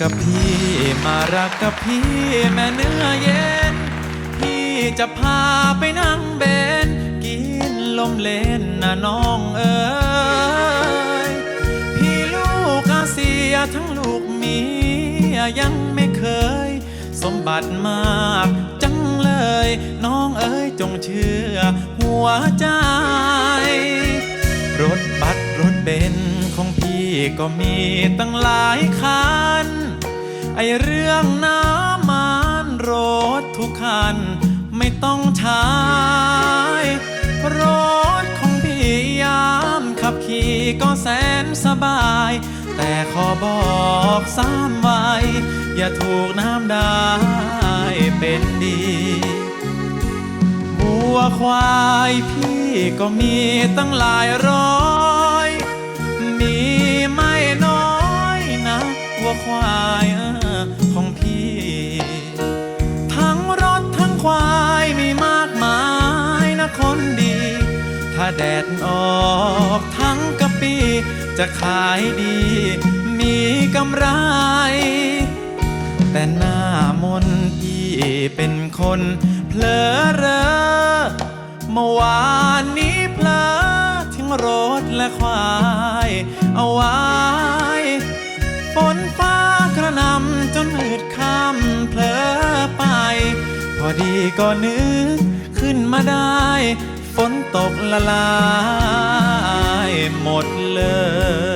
กับพีมารักกับพี่แม่เนื้อเย็น พี่จะพาไปนั่งเบน กินลมเล่นนะน้องเอ๋ยพี่ลูกอาเซียทั้งลูกเมียยังไม่เคย สมบัติมากจังเลย น้องเอ๋ยจงเชื่อหัวใจ รถบัสรถเบนของพี่ก็มีตั้งหลายคัน อเรื่องน้ำมันรถทุกคันไม่ต้องใช้รถของพี่ยามขับขี่ก็แสนสบาย แต่ขอบอกสามไว้ อย่าถูกน้ำได้เป็นดีวัวควายพี่ก็มีตั้งหลายร้อย ควายของพี่ ทั้งรถทั้งควายมีมากมายนะคนดี ถ้าแดดออกทั้งกะปี จะขายดี มีกำไร แต่หน้ามนต์พี่เป็นคนเพลอเรอเมื่อวานนี้เพลอทิ้งรถและควาย เอาไว้ฝนฟ้า ดีก็นึกขึ้นมาได้ ฝนตกละลายหมดเลย